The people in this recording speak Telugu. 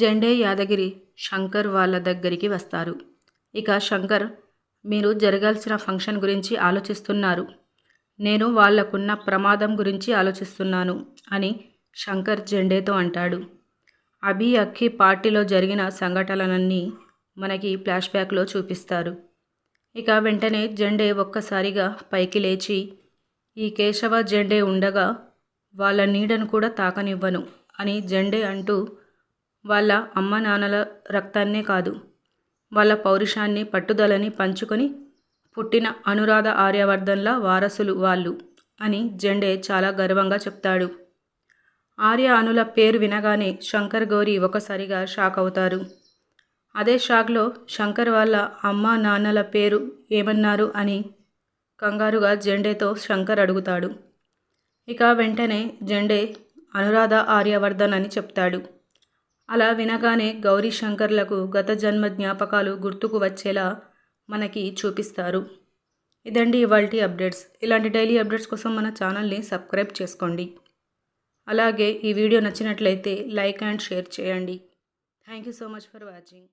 జెండే యాదగిరి శంకర్ వాళ్ళ దగ్గరికి వస్తారు. ఇక శంకర్ మీరు జరగాల్సిన ఫంక్షన్ గురించి ఆలోచిస్తున్నారు. నేను వాళ్ళకున్న ప్రమాదం గురించి ఆలోచిస్తున్నాను అని శంకర్ జెండేతో అంటాడు. అభి అక్కి పార్టీలో జరిగిన సంఘటనలన్నీ మనకి ఫ్లాష్ బ్యాక్లో చూపిస్తారు. ఇక వెంటనే జెండే ఒక్కసారిగా పైకి లేచి ఈ కేశవ జెండే ఉండగా వాళ్ళ నీడను కూడా తాకనివ్వను అని జెండే అంటూ వాళ్ళ అమ్మ నాన్నల రక్తాన్నే కాదు వాళ్ళ పౌరుషాన్ని పట్టుదలని పంచుకొని పుట్టిన అనురాధ ఆర్యవర్ధన్ల వారసులు వాళ్ళు అని జెండే చాలా గర్వంగా చెప్తాడు. ఆర్య అనుల పేరు వినగానే శంకర్ గౌరి ఒకసారిగా షాక్ అవుతారు. అదే షాక్లో శంకర్ వాళ్ళ అమ్మ నాన్నల పేరు ఏమన్నారు అని కంగారుగా జెండేతో శంకర్ అడుగుతాడు. ఇక వెంటనే జెండే అనురాధ ఆర్యవర్ధన్ అని చెప్తాడు. అలా వినగానే గౌరీ శంకర్లకు గత జన్మ జ్ఞాపకాలు గుర్తుకు వచ్చేలా మనకి చూపిస్తారు. ఇదండి ఇవాళ అప్డేట్స్. ఇలాంటి డైలీ అప్డేట్స్ కోసం మన ఛానల్ని సబ్స్క్రైబ్ చేసుకోండి. అలాగే ఈ వీడియో నచ్చినట్లయితే లైక్ అండ్ షేర్ చేయండి. Thank you so much for watching.